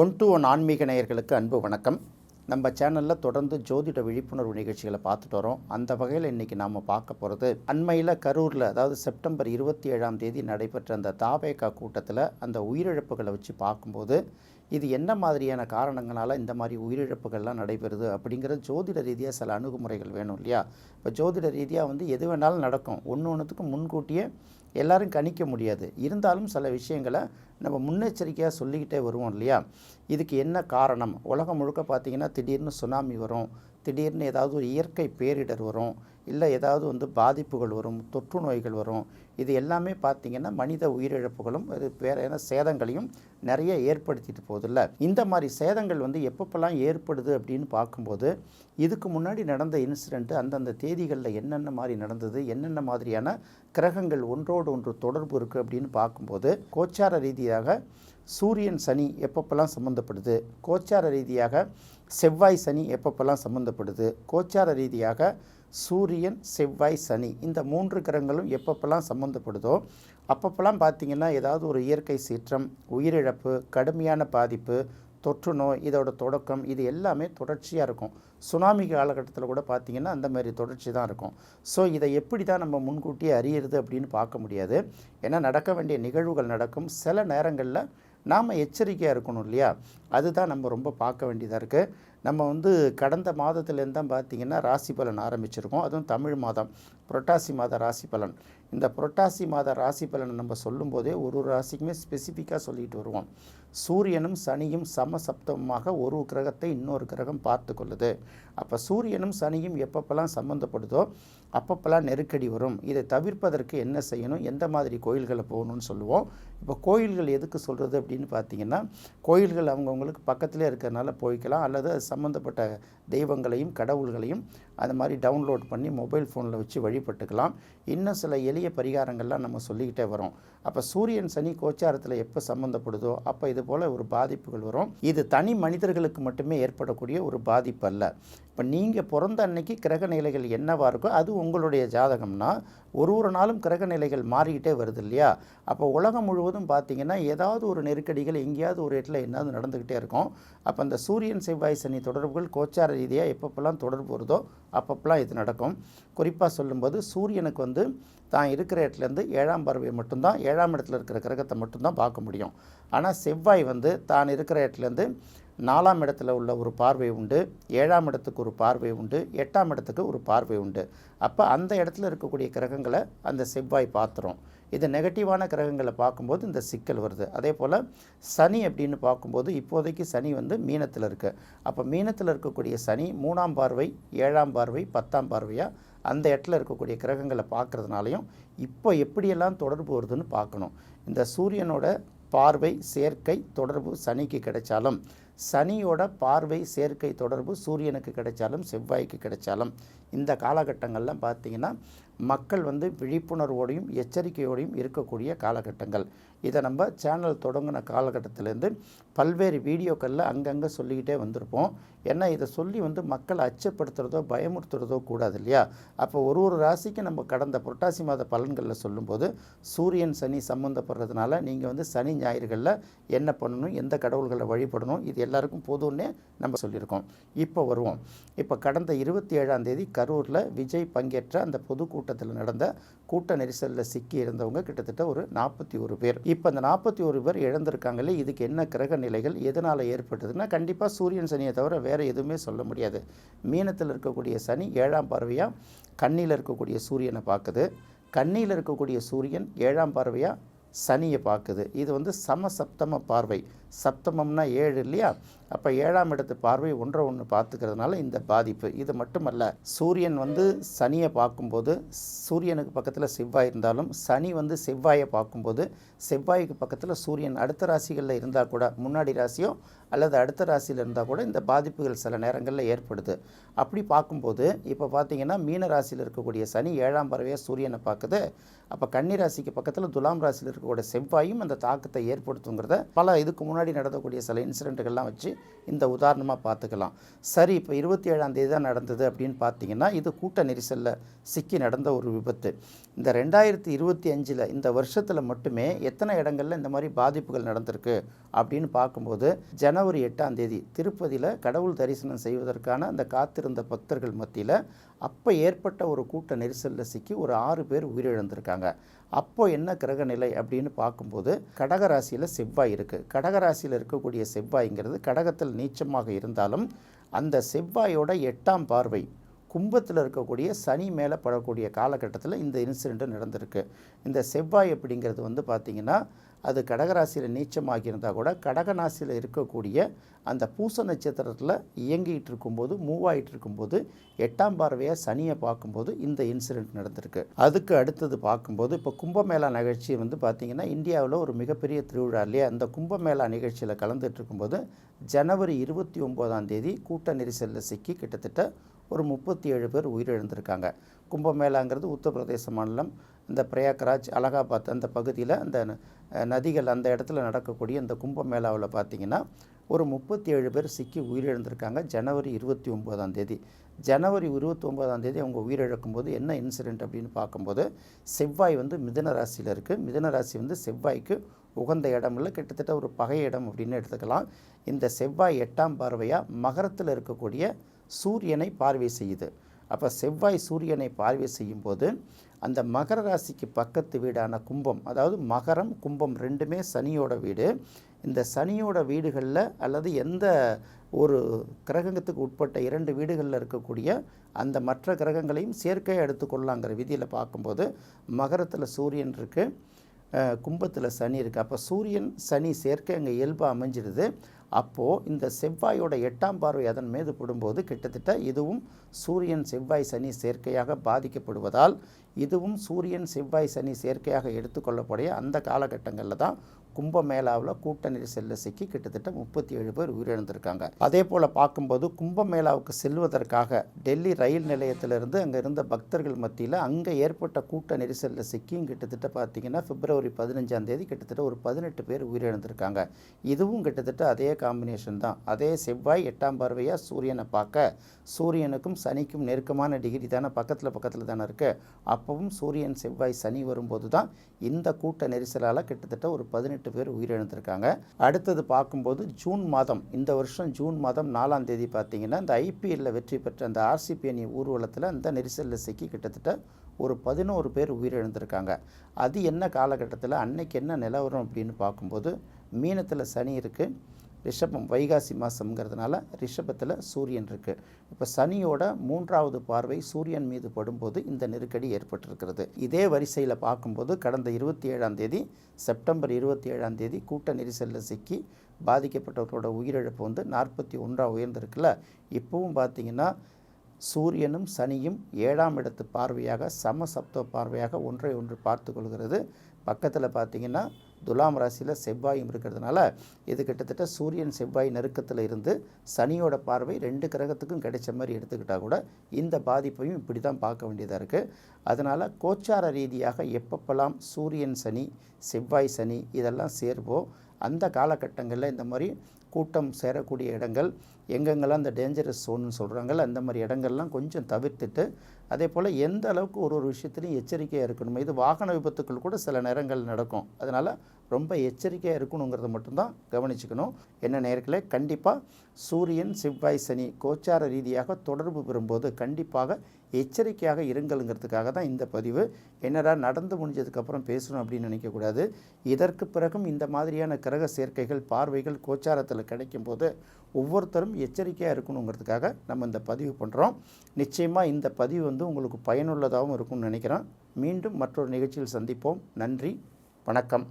One to one ஆன்மீக நேயர்களுக்கு அன்பு வணக்கம். நம்ம சேனலில் தொடர்ந்து ஜோதிட விழிப்புணர்வு நிகழ்ச்சிகளை பார்த்துட்டு வரோம். அந்த வகையில் இன்றைக்கி நாம் பார்க்க போகிறது அண்மையில் கரூரில் அதாவது செப்டம்பர் இருபத்தி ஏழாம் தேதி நடைபெற்ற அந்த தாவேகா கூட்டத்தில் அந்த உயிரிழப்புகளை வச்சு பார்க்கும்போது இது என்ன மாதிரியான காரணங்களால் இந்த மாதிரி உயிரிழப்புகள்லாம் நடைபெறுது அப்படிங்கிறது ஜோதிட ரீதியாக சில அணுகுமுறைகள் வேணும் இல்லையா? இப்போ ஜோதிட ரீதியாக வந்து எது வேணாலும் நடக்கும். ஒன்று ஒன்றுத்துக்கும் முன்கூட்டியே எல்லாரும் கணிக்க முடியாது. இருந்தாலும் சில விஷயங்களை நம்ம முன்னெச்சரிக்கையாக சொல்லிக்கிட்டே வருவோம் இல்லையா? இதுக்கு என்ன காரணம்? உலகம் முழுக்க பார்த்திங்கன்னா திடீர்னு சுனாமி வரும். திடீர்னு ஏதாவது ஒரு இயற்கை பேரிடர் வரும் இல்லை ஏதாவது வந்து பாதிப்புகள் வரும் தொற்று நோய்கள் வரும் இது எல்லாமே பார்த்திங்கன்னா மனித உயிரிழப்புகளும் அது வேறு என்ன சேதங்களையும் நிறைய ஏற்படுத்திட்டு போகுதில்ல. இந்த மாதிரி சேதங்கள் வந்து எப்பப்பெல்லாம் ஏற்படுது அப்படின்னு பார்க்கும்போது இதுக்கு முன்னாடி நடந்த இன்சிடெண்ட்டு அந்தந்த தேதிகளில் என்னென்ன மாதிரி நடந்தது என்னென்ன மாதிரியான கிரகங்கள் ஒன்றோடு ஒன்று தொடர்பு இருக்குது அப்படின்னு பார்க்கும்போது கோச்சார ரீதியாக சூரியன் சனி எப்பப்பெல்லாம் சம்மந்தப்படுது கோச்சார ரீதியாக செவ்வாய் சனி எப்பப்பெல்லாம் சம்மந்தப்படுது கோச்சார ரீதியாக சூரியன் செவ்வாய் சனி இந்த மூன்று கிரகங்களும் எப்பப்பெல்லாம் சம்மந்தப்படுதோ அப்பப்பெல்லாம் பார்த்திங்கன்னா ஏதாவது ஒரு இயற்கை சீற்றம் உயிரிழப்பு கடுமையான பாதிப்பு தொற்று நோய் இதோட தொடக்கம் இது எல்லாமே தொடர்ச்சியாக இருக்கும். சுனாமி காலகட்டத்தில் கூட பார்த்திங்கன்னா அந்த மாதிரி தொடர்ச்சி தான் இருக்கும். ஸோ இதை எப்படி தான் நம்ம முன்கூட்டியே அறியிறது அப்படின்னு பார்க்க முடியாது. ஏன்னா நடக்க வேண்டிய நிகழ்வுகள் நடக்கும். சில நேரங்களில் நாம் எச்சரிக்கையாக இருக்கணும் இல்லையா? அதுதான் நம்ம ரொம்ப பார்க்க வேண்டியதாக இருக்குது நம்ம வந்து கடந்த மாதத்துலேருந்து தான் பார்த்திங்கன்னா ராசி பலன் ஆரம்பிச்சிருக்கோம். அதுவும் தமிழ் மாதம். புரட்டாசி மாத ராசி பலன். இந்த புரட்டாசி மாத ராசி பலனை நம்ம சொல்லும்போதே ஒரு ஒரு ராசிக்குமே ஸ்பெசிஃபிக்காக சொல்லிட்டு வருவோம். சூரியனும் சனியும் சம சப்தமாக ஒரு கிரகத்தை இன்னொரு கிரகம் பார்த்து கொள்ளுது அப்போ சூரியனும் சனியும் எப்பப்பெல்லாம் சம்மந்தப்படுதோ அப்பப்பெல்லாம் நெருக்கடி வரும். இதை தவிர்ப்பதற்கு என்ன செய்யணும்? எந்த மாதிரி கோயில்களை போகணும்னு சொல்லுவோம். இப்போ கோயில்கள் எதுக்கு சொல்கிறது அப்படின்னு பார்த்தீங்கன்னா கோயில்கள் அவங்கவுங்களுக்கு பக்கத்திலே இருக்கிறனால போய்க்கலாம். அல்லது அது சம்மந்தப்பட்ட தெய்வங்களையும் கடவுள்களையும் அது மாதிரி டவுன்லோட் பண்ணி மொபைல் ஃபோனில் வச்சு வழிபட்டுக்கலாம். இன்னும் சில எளிய பரிகாரங்கள்லாம் நம்ம சொல்லிக்கிட்டே வரோம். அப்போ சூரியன் சனி கோச்சாரத்தில் எப்போ சம்மந்தப்படுதோ அப்போ இது போல் ஒரு பாதிப்புகள் வரும். இது தனி மனிதர்களுக்கு மட்டுமே ஏற்படக்கூடிய ஒரு பாதிப்பு அல்ல. இப்போ நீங்கள் பிறந்த அன்னைக்கு கிரக நிலைகள் என்னவாக இருக்கோ அது உங்களுடைய ஜாதகம்னா ஒரு ஒரு நாளும் கிரக நிலைகள் மாறிக்கிட்டே வருது இல்லையா? அப்போ உலகம் முழுவதும் பார்த்திங்கன்னா ஏதாவது ஒரு நெருக்கடிகள் எங்கேயாவது ஒரு இடத்துல என்னது நடந்துக்கிட்டே இருக்கும். அப்போ அந்த சூரியன் செவ்வாய் சனி தொடர்புகள் கோச்சார ரீதியாக எப்பப்பெல்லாம் தொடர்பு வருதோ அப்பப்பெல்லாம் இது நடக்கும். குறிப்பாக சொல்லும்போது சூரியனுக்கு வந்து தான் இருக்கிற இடத்துலேருந்து ஏழாம் பார்வையை மட்டும்தான் ஏழாம் இடத்துல இருக்கிற கிரகத்தை மட்டும்தான் பார்க்க முடியும். ஆனால் செவ்வாய் வந்து தான் இருக்கிற இடத்துலேருந்து நாலாம் இடத்துல உள்ள ஒரு பார்வை உண்டு ஏழாம் இடத்துக்கு ஒரு பார்வை உண்டு எட்டாம் இடத்துக்கு ஒரு பார்வை உண்டு. அப்போ அந்த இடத்துல இருக்கக்கூடிய கிரகங்களை அந்த செவ்வாய் பார்த்துரும். இது நெகட்டிவான கிரகங்களை பார்க்கும்போது இந்த சிக்கல் வருது. அதே போல் சனி அப்படின்னு பார்க்கும்போது இப்போதைக்கு சனி வந்து மீனத்தில் இருக்குது அப்போ மீனத்தில் இருக்கக்கூடிய சனி மூணாம் பார்வை ஏழாம் பார்வை பத்தாம் பார்வையாக அந்த இடத்துல இருக்கக்கூடிய கிரகங்களை பார்க்குறதுனாலையும் இப்போ எப்படியெல்லாம் தொடர்பு வருதுன்னு பார்க்கணும். இந்த சூரியனோட பார்வை சேர்க்கை தொடர்பு சனிக்கு கிடைச்சாலும் சனியோட பார்வை சேர்க்கை தொடர்பு சூரியனுக்கு கிடைச்சாலும் செவ்வாய்க்கு கிடைச்சாலும் இந்த காலகட்டங்கள்லாம் பார்த்திங்கன்னா மக்கள் வந்து விழிப்புணர்வோடையும் எச்சரிக்கையோடையும் இருக்கக்கூடிய காலகட்டங்கள். இதை நம்ம சேனல் தொடங்கின காலகட்டத்திலேருந்து பல்வேறு வீடியோக்களில் அங்கங்கே சொல்லிக்கிட்டே வந்திருப்போம். ஏன்னா இதை சொல்லி வந்து மக்களை அச்சப்படுத்துகிறதோ பயமுறுத்துறதோ கூடாது இல்லையா? அப்போ ஒரு ஒரு ராசிக்கு நம்ம கடந்த புரட்டாசி மாத பலன்களில் சொல்லும்போது சூரியன் சனி சம்மந்தப்படுறதுனால நீங்கள் வந்து சனி ஞாயிறுகளில் என்ன பண்ணணும் எந்த கடவுள்களை வழிபடணும் இது எல்லாருக்கும் பொதுன்னே நம்ம சொல்லியிருக்கோம். இப்போ வருவோம். இப்போ கடந்த இருபத்தி ஏழாம் தேதி கரூரில் விஜய் பங்கேற்ற அந்த பொதுக்கூட்டத்தில் நடந்த கூட்ட நெரிசலில் சிக்கி இருந்தவங்க கிட்டத்தட்ட ஒரு நாற்பத்தி ஒரு பேர். இப்போ அந்த நாற்பத்தி ஒரு பேர் இழந்திருக்காங்களே இதுக்கு என்ன கிரக நிலைகள்? எதனால் ஏற்பட்டதுன்னா கண்டிப்பாக சூரியன் சனியை தவிர வேறு எதுவுமே சொல்ல முடியாது. மீனத்தில் இருக்கக்கூடிய சனி ஏழாம் பார்வையாக கண்ணியில் இருக்கக்கூடிய சூரியனை பார்க்குது. கண்ணியில் இருக்கக்கூடிய சூரியன் ஏழாம் பார்வையாக சனியை பார்க்குது. இது வந்து சமசப்தம பார்வை. சப்தமம்னா ஏழு இல்லையா? அப்போ ஏழாம் இடத்து பார்வை ஒன்றை ஒன்று பார்த்துக்கிறதுனால இந்த பாதிப்பு. இது மட்டுமல்ல சூரியன் வந்து சனியை பார்க்கும்போது சூரியனுக்கு பக்கத்தில் செவ்வாய் இருந்தாலும் சனி வந்து செவ்வாயை பார்க்கும்போது செவ்வாய்க்கு பக்கத்தில் சூரியன் அடுத்த ராசிகளில் இருந்தால் கூட முன்னாடி ராசியோ அல்லது அடுத்த ராசியில் இருந்தால் கூட இந்த பாதிப்புகள் சில நேரங்களில் ஏற்படுது. அப்படி பார்க்கும்போது இப்போ பார்த்தீங்கன்னா மீன ராசியில் இருக்கக்கூடிய சனி ஏழாம் பறவையாக சூரியனை பார்க்குது. அப்போ கன்னி ராசிக்கு பக்கத்தில் துலாம் ராசியில் இருக்கக்கூடிய செவ்வாயும் அந்த தாக்கத்தை ஏற்படுத்துங்கிறத பல இதுக்கு முன்னாடி முன்னாடி நடந்தக்கூடிய சில இன்சிடெண்ட்டுகள்லாம் வச்சு இந்த உதாரணமாக பார்த்துக்கலாம். சரி இப்போ இருபத்தி ஏழாம் தேதி தான் நடந்தது அப்படின்னு பார்த்தீங்கன்னா இது கூட்ட நெரிசலில் சிக்கி நடந்த ஒரு விபத்து. இந்த ரெண்டாயிரத்தி இருபத்தி அஞ்சில் இந்த வருஷத்தில் மட்டுமே எத்தனை இடங்களில் இந்த மாதிரி பாதிப்புகள் நடந்திருக்கு அப்படின்னு பார்க்கும்போது ஜனவரி எட்டாம் தேதி திருப்பதியில் கடவுள் தரிசனம் செய்வதற்கான அந்த காத்திருந்த பக்தர்கள் மத்தியில் அப்போ ஏற்பட்ட ஒரு கூட்ட நெரிசலில் சிக்கி ஒரு ஆறு பேர் உயிரிழந்திருக்காங்க. அப்போ என்ன கிரக நிலை அப்படின்னு பார்க்கும்போது கடகராசியில் செவ்வாய் இருக்குது கடகராசியில் இருக்கக்கூடிய செவ்வாய்ங்கிறது கடகத்தில் நீச்சமாக இருந்தாலும் அந்த செவ்வாயோட எட்டாம் பார்வை கும்பத்தில் இருக்கக்கூடிய சனி மேலே படக்கூடிய காலகட்டத்தில் இந்த இன்சிடெண்ட்டு நடந்திருக்கு. இந்த செவ்வாய் அப்படிங்கிறது வந்து பார்த்திங்கன்னா அது கடகராசியில் நீச்சமாகியிருந்தால் கூட கடகராசியில் இருக்கக்கூடிய அந்த பூச நட்சத்திரத்தில் இயங்கிட்டு இருக்கும்போது மூவ் ஆகிட்டு இருக்கும்போது எட்டாம் பார்வையாக சனியை பார்க்கும்போது இந்த இன்சிடெண்ட் நடந்திருக்கு. அதுக்கு அடுத்தது பார்க்கும்போது இப்போ கும்பமேளா நிகழ்ச்சி வந்து பார்த்திங்கன்னா இந்தியாவில் ஒரு மிகப்பெரிய திருவிழா இல்லையா? அந்த கும்பமேளா நிகழ்ச்சியில் கலந்துட்டு இருக்கும்போது ஜனவரி இருபத்தி ஒம்போதாம் தேதி கூட்ட நெரிசலில் சிக்கி கிட்டத்தட்ட ஒரு முப்பத்தி ஏழு பேர் உயிரிழந்திருக்காங்க. கும்பமேளாங்கிறது உத்தரப்பிரதேச மாநிலம். இந்த பிரயாக்ராஜ் அலகாபாத் அந்த பகுதியில் அந்த நதிகள் அந்த இடத்துல நடக்கக்கூடிய இந்த கும்பமேளாவில் பார்த்தீங்கன்னா ஒரு முப்பத்தி ஏழு பேர் சிக்கி உயிரிழந்திருக்காங்க. ஜனவரி இருபத்தி ஒம்போதாம் தேதி. ஜனவரி இருபத்தி ஒம்போதாம் தேதி அவங்க உயிரிழக்கும் போது என்ன இன்சிடெண்ட் அப்படின்னு பார்க்கும்போது செவ்வாய் வந்து மிதன ராசியில் இருக்குது மிதன ராசி வந்து செவ்வாய்க்கு உகந்த இடம் இல்லை. கிட்டத்தட்ட ஒரு பகை இடம் அப்படின்னு எடுத்துக்கலாம். இந்த செவ்வாய் எட்டாம் பார்வையாக மகரத்தில் இருக்கக்கூடிய சூரியனை பார்வை செய்யுது. அப்போ செவ்வாய் சூரியனை பார்வை செய்யும்போது அந்த மகர ராசிக்கு பக்கத்து வீடான கும்பம் அதாவது மகரம் கும்பம் ரெண்டுமே சனியோட வீடு. இந்த சனியோட வீடுகளில் அல்லது எந்த ஒரு கிரகத்துக்கு உட்பட்ட இரண்டு வீடுகளில் இருக்கக்கூடிய அந்த மற்ற கிரகங்களையும் சேர்க்கையாக எடுத்துக்கொள்ளலாங்கிற விதியில் பார்க்கும்போது மகரத்தில் சூரியன் இருக்குது கும்பத்தில் சனி இருக்குது அப்போ சூரியன் சனி சேர்க்கை அங்கே இயல்பாக அமைஞ்சிடுது அப்போது இந்த செவ்வாயோட எட்டாம் பார்வை அதன் மீது படும்போது கிட்டத்தட்ட இதுவும் சூரியன் செவ்வாய் சனி சேர்க்கையாக பாதிக்கப்படுவதால் இதுவும் சூரியன் செவ்வாய் சனி சேர்க்கையாக எடுத்துக்கொள்ளக்கூடிய அந்த காலகட்டங்களில் தான் கும்பமேளாவில் கூட்ட நெரிசலில் சிக்கி கிட்டத்தட்ட முப்பத்தி ஏழு பேர் உயிரிழந்திருக்காங்க. அதே போல் பார்க்கும்போது கும்பமேளாவுக்கு செல்வதற்காக டெல்லி ரயில் நிலையத்திலிருந்து அங்கே இருந்த பக்தர்கள் மத்தியில் அங்கே ஏற்பட்ட கூட்ட நெரிசலில் சிக்கியும் கிட்டத்தட்ட பார்த்தீங்கன்னா பிப்ரவரி பதினஞ்சாம் தேதி கிட்டத்தட்ட ஒரு பதினெட்டு பேர் உயிரிழந்திருக்காங்க. இதுவும் கிட்டத்தட்ட அதே காம்பினேஷன் தான். அதே செவ்வாய் எட்டாம் பார்வையாக சூரியனை பார்க்க சூரியனுக்கும் சனிக்கும் நெருக்கமான டிகிரி தானே பக்கத்தில் பக்கத்தில் தானே இருக்குது அப்பவும் சூரியன் செவ்வாய் சனி வரும்போது தான் இந்த கூட்ட நெரிசலால் கிட்டத்தட்ட ஒரு பதினெட்டு பேர் உயிரிழந்திருக்காங்க. அடுத்தது பார்க்கும்போது ஜூன் மாதம் இந்த வருஷம் ஜூன் மாதம் நாலாம் தேதி பார்த்தீங்கன்னா இந்த ஐபிஎல்லில் வெற்றி பெற்ற அந்த ஆர்சிபி அணி ஊர்வலத்தில் அந்த நெரிசலில் சிக்கி கிட்டத்தட்ட ஒரு பதினோரு பேர் உயிரிழந்திருக்காங்க. அது என்ன காலகட்டத்தில் அன்னைக்கு என்ன நிலவரம் அப்படின்னு பார்க்கும்போது மீனத்தில் சனி இருக்குது ரிஷபம் வைகாசி மாதம்ங்கிறதுனால ரிஷபத்தில் சூரியன் இருக்குது இப்போ சனியோட மூன்றாவது பார்வை சூரியன் மீது படும்போது இந்த நெருக்கடி ஏற்பட்டிருக்கிறது. இதே வரிசையில் பார்க்கும்போது கடந்த இருபத்தி ஏழாம் தேதி செப்டம்பர் இருபத்தி ஏழாம் தேதி கூட்ட நெரிசலில் சிக்கி பாதிக்கப்பட்டவர்களோட உயிரிழப்பு வந்து நாற்பத்தி ஒன்றாக உயர்ந்திருக்குல்ல. இப்போவும் பார்த்தீங்கன்னா சூரியனும் சனியும் ஏழாம் இடத்து பார்வையாக சம சப்த பார்வையாக ஒன்றை ஒன்று பார்த்து கொள்கிறது. பக்கத்தில் பார்த்தீங்கன்னா துலாம் ராசியில் செவ்வாயும் இருக்கிறதுனால இது கிட்டத்தட்ட சூரியன் செவ்வாய் நெருக்கத்தில் இருந்து சனியோட பார்வை ரெண்டு கிரகத்துக்கும் கிடைச்ச மாதிரி எடுத்துக்கிட்டால் கூட இந்த பாதிப்பையும் இப்படி தான் பார்க்க வேண்டியதாக இருக்குது அதனால் கோச்சார ரீதியாக எப்பப்பெல்லாம் சூரியன் சனி செவ்வாய் சனி இதெல்லாம் சேர்வோ அந்த காலகட்டங்களில் இந்த மாதிரி கூட்டம் சேரக்கூடிய இடங்கள் எங்கெங்கெல்லாம் இந்த டேஞ்சரஸ் சோன்னு சொல்கிறாங்கல்ல அந்த மாதிரி இடங்கள்லாம் கொஞ்சம் தவிர்த்துட்டு அதே போல் எந்த அளவுக்கு ஒரு ஒரு விஷயத்துலையும் எச்சரிக்கையாக இருக்கணும் இது வாகன விபத்துக்கள் கூட சில நேரங்கள் நடக்கும். அதனால் ரொம்ப எச்சரிக்கையாக இருக்கணுங்கிறத மட்டும்தான் கவனிச்சுக்கணும். என்ன நேரத்தில் கண்டிப்பாக சூரியன் செவ்வாய் சனி கோச்சார ரீதியாக தொடர்பு பெறும்போது கண்டிப்பாக எச்சரிக்கையாக இருங்கள்ங்கிறதுக்காக தான் இந்த பதிவு. என்னடா நடந்து முடிஞ்சதுக்கப்புறம் பேசணும் அப்படின்னு நினைக்கக்கூடாது இதற்கு பிறகும் இந்த மாதிரியான கிரக சேர்க்கைகள் பார்வைகள் கோச்சாரத்தில் கிடைக்கும்போது ஒவ்வொருத்தரும் எச்சரிக்கையாக இருக்கணுங்கிறதுக்காக நம்ம இந்த பதிவு பண்ணுறோம் நிச்சயமாக இந்த பதிவு வந்து உங்களுக்கு பயனுள்ளதாகவும் இருக்கும்னு நினைக்கிறேன். மீண்டும் மற்றொரு நிகழ்ச்சியில் சந்திப்போம். நன்றி. வணக்கம்.